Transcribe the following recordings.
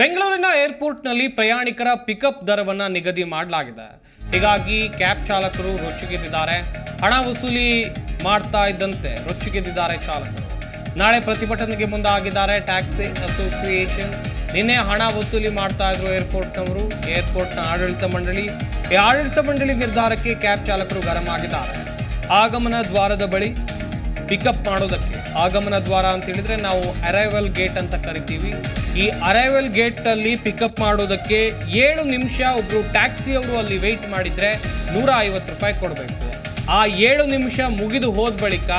ಬೆಂಗಳೂರಿನ ಏರ್ಪೋರ್ಟ್ನಲ್ಲಿ ಪ್ರಯಾಣಿಕರ ಪಿಕಪ್ ದರವನ್ನು ನಿಗದಿ ಮಾಡಲಾಗಿದೆ. ಹೀಗಾಗಿ ಕ್ಯಾಬ್ ಚಾಲಕರು ರೊಚ್ಚಿಗೆದ್ದಿದ್ದಾರೆ. ಹಣ ವಸೂಲಿ ಮಾಡ್ತಾ ಇದ್ದಂತೆ ರೊಚ್ಚಿಗೆದ್ದಿದ್ದಾರೆ ಚಾಲಕರು. ನಾಳೆ ಪ್ರತಿಭಟನೆಗೆ ಮುಂದಾಗಿದ್ದಾರೆ ಟ್ಯಾಕ್ಸಿ ಅಸೋಸಿಯೇಷನ್. ನಿನ್ನೆ ಹಣ ವಸೂಲಿ ಮಾಡ್ತಾ ಇದ್ರು ಏರ್ಪೋರ್ಟ್ನವರು. ಏರ್ಪೋರ್ಟ್ನ ಆಡಳಿತ ಮಂಡಳಿ, ಈ ಆಡಳಿತ ಮಂಡಳಿ ನಿರ್ಧಾರಕ್ಕೆ ಕ್ಯಾಬ್ ಚಾಲಕರು ಗರಂ ಆಗಿದ್ದಾರೆ. ಆಗಮನ ದ್ವಾರದ ಬಳಿ ಪಿಕಪ್ ಮಾಡೋದಕ್ಕೆ ಆಗಮನ ದ್ವಾರ ಅಂತ ಹೇಳಿದ್ರೆ ನಾವು ಅರೈವಲ್ ಗೇಟ್ ಅಂತ ಕರಿತೀವಿ. ಈ ಅರೈವಲ್ ಗೇಟ್ ಅಲ್ಲಿ ಪಿಕಪ್ ಮಾಡೋದಕ್ಕೆ ಏಳು ನಿಮಿಷ ಒಬ್ರು ಟ್ಯಾಕ್ಸಿ ಅವರು ಅಲ್ಲಿ ವೆಯ್ಟ್ ಮಾಡಿದ್ರೆ ನೂರ ಐವತ್ತು ರೂಪಾಯಿ ಕೊಡಬೇಕು. ಆ ಏಳು ನಿಮಿಷ ಮುಗಿದು ಹೋದ ಬಳಿಕ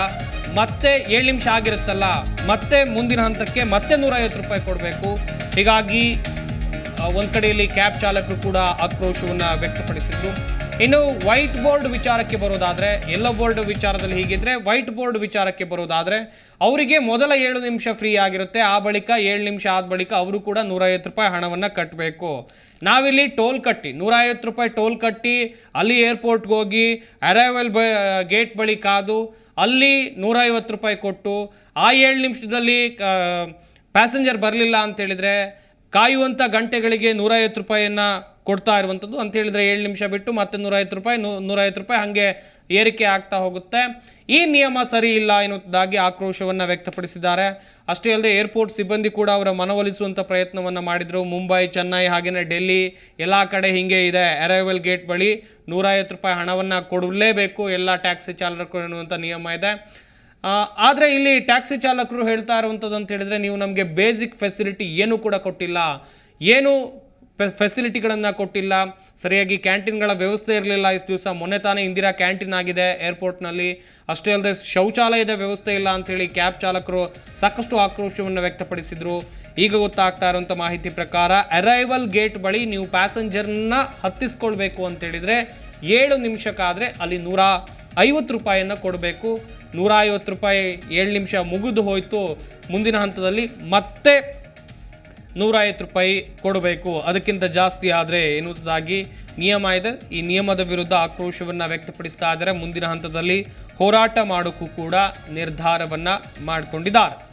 ಮತ್ತೆ ಏಳು ನಿಮಿಷ ಆಗಿರುತ್ತಲ್ಲ, ಮತ್ತೆ ಮುಂದಿನ ಹಂತಕ್ಕೆ ಮತ್ತೆ ನೂರ ಐವತ್ತು ರೂಪಾಯಿ ಕೊಡಬೇಕು. ಹೀಗಾಗಿ ಒಂದ್ ಕಡೆಯಲ್ಲಿ ಕ್ಯಾಬ್ ಚಾಲಕರು ಕೂಡ ಆಕ್ರೋಶವನ್ನು ವ್ಯಕ್ತಪಡಿಸಿದ್ರು. ಇನ್ನು ವೈಟ್ ಬೋರ್ಡ್ ವಿಚಾರಕ್ಕೆ ಬರೋದಾದರೆ ಎಲ್ಲೋ ಬೋರ್ಡ್ ವಿಚಾರದಲ್ಲಿ ಹೀಗಿದ್ರೆ, ವೈಟ್ ಬೋರ್ಡ್ ವಿಚಾರಕ್ಕೆ ಬರೋದಾದರೆ, ಅವರಿಗೆ ಮೊದಲ ಏಳು ನಿಮಿಷ ಫ್ರೀ ಆಗಿರುತ್ತೆ, ಆ ಬಳಿಕ ಏಳು ನಿಮಿಷ ಆದ ಬಳಿಕ ಅವರು ಕೂಡ ನೂರೈವತ್ತು ರೂಪಾಯಿ ಹಣವನ್ನು ಕಟ್ಟಬೇಕು ನಾವಿಲ್ಲಿ ಟೋಲ್ ಕಟ್ಟಿ, ನೂರೈವತ್ತು ರೂಪಾಯಿ ಟೋಲ್ ಕಟ್ಟಿ, ಅಲ್ಲಿ ಏರ್ಪೋರ್ಟ್ಗೆ ಹೋಗಿ ಅರೈವಲ್ ಬ ಗೇಟ್ ಬಳಿ ಕಾದು, ಅಲ್ಲಿ ನೂರೈವತ್ತು ರೂಪಾಯಿ ಕೊಟ್ಟು, ಆ ಏಳು ನಿಮಿಷದಲ್ಲಿ ಪ್ಯಾಸೆಂಜರ್ ಬರಲಿಲ್ಲ ಅಂತ ಹೇಳಿದ್ರೆ ಕಾಯುವಂಥ ಗಂಟೆಗಳಿಗೆ ನೂರೈವತ್ತು ರೂಪಾಯಿಯನ್ನು ಕೊಡ್ತಾ ಇರುವಂಥದ್ದು. ಅಂತ ಹೇಳಿದರೆ ಏಳು ನಿಮಿಷ ಬಿಟ್ಟು ಮತ್ತೆ ನೂರೈವತ್ತು ರೂಪಾಯಿ, ನೂ ನೂರೈವತ್ತು ರೂಪಾಯಿ ಹಾಗೆ ಏರಿಕೆ ಆಗ್ತಾ ಹೋಗುತ್ತೆ. ಈ ನಿಯಮ ಸರಿ ಇಲ್ಲ ಎನ್ನುವುದಾಗಿ ಆಕ್ರೋಶವನ್ನು ವ್ಯಕ್ತಪಡಿಸಿದ್ದಾರೆ. ಅಷ್ಟೇ ಅಲ್ಲದೆ ಏರ್ಪೋರ್ಟ್ ಸಿಬ್ಬಂದಿ ಕೂಡ ಅವರ ಮನವೊಲಿಸುವಂಥ ಪ್ರಯತ್ನವನ್ನು ಮಾಡಿದರು. ಮುಂಬೈ, ಚೆನ್ನೈ ಹಾಗೆಯೇ ಡೆಲ್ಲಿ, ಎಲ್ಲ ಕಡೆ ಹೀಗೆ ಇದೆ. ಅರೈವಲ್ ಗೇಟ್ ಬಳಿ ನೂರೈವತ್ತು ರೂಪಾಯಿ ಹಣವನ್ನು ಕೊಡಲೇಬೇಕು. ಎಲ್ಲ ಟ್ಯಾಕ್ಸಿ ಚಾಲಕರು ಎನ್ನುವಂಥ ನಿಯಮ ಇದೆ. ಆದರೆ ಇಲ್ಲಿ ಟ್ಯಾಕ್ಸಿ ಚಾಲಕರು ಹೇಳ್ತಾ ಇರುವಂಥದ್ದು ಅಂತ ಹೇಳಿದರೆ ನೀವು ನಮಗೆ ಬೇಸಿಕ್ ಫೆಸಿಲಿಟಿ ಏನೂ ಕೂಡ ಕೊಟ್ಟಿಲ್ಲ. ಏನು ಫೆಸಿಲಿಟಿಗಳನ್ನು ಕೊಟ್ಟಿಲ್ಲ. ಸರಿಯಾಗಿ ಕ್ಯಾಂಟೀನ್ಗಳ ವ್ಯವಸ್ಥೆ ಇರಲಿಲ್ಲ. ಇಷ್ಟು ದಿವಸ ಮೊನ್ನೆ ತಾನೇ ಇಂದಿರಾ ಕ್ಯಾಂಟೀನ್ ಆಗಿದೆ ಏರ್ಪೋರ್ಟ್ನಲ್ಲಿ. ಅಷ್ಟೇ ಅಲ್ಲದೆ ಶೌಚಾಲಯದ ವ್ಯವಸ್ಥೆ ಇಲ್ಲ ಅಂಥೇಳಿ ಕ್ಯಾಬ್ ಚಾಲಕರು ಸಾಕಷ್ಟು ಆಕ್ರೋಶವನ್ನು ವ್ಯಕ್ತಪಡಿಸಿದರು. ಈಗ ಗೊತ್ತಾಗ್ತಾ ಇರುವಂಥ ಮಾಹಿತಿ ಪ್ರಕಾರ ಅರೈವಲ್ ಗೇಟ್ ಬಳಿ ನೀವು ಪ್ಯಾಸೆಂಜರ್ನ ಹತ್ತಿಸ್ಕೊಳ್ಬೇಕು ಅಂತೇಳಿದರೆ ಏಳು ನಿಮಿಷಕ್ಕಾದರೆ ಅಲ್ಲಿ ನೂರ ಐವತ್ತು ರೂಪಾಯಿಯನ್ನು ಕೊಡಬೇಕು. ನೂರ ಐವತ್ತು ರೂಪಾಯಿ ಏಳು ನಿಮಿಷ ಮುಗಿದು ಹೋಯಿತು. ಮುಂದಿನ ಹಂತದಲ್ಲಿ ಮತ್ತೆ ನೂರ ಐವತ್ತು ರೂಪಾಯಿ ಕೊಡಬೇಕು. ಅದಕ್ಕಿಂತ ಜಾಸ್ತಿ ಆದರೆ ಎನ್ನುವುದಾಗಿ ನಿಯಮ ಇದೆ. ಈ ನಿಯಮದ ವಿರುದ್ಧ ಆಕ್ರೋಶವನ್ನು ವ್ಯಕ್ತಪಡಿಸ್ತಾ ಇದ್ದಾರೆ. ಮುಂದಿನ ಹಂತದಲ್ಲಿ ಹೋರಾಟ ಮಾಡೋಕ್ಕೂ ಕೂಡ ನಿರ್ಧಾರವನ್ನು ಮಾಡಿಕೊಂಡಿದ್ದಾರೆ.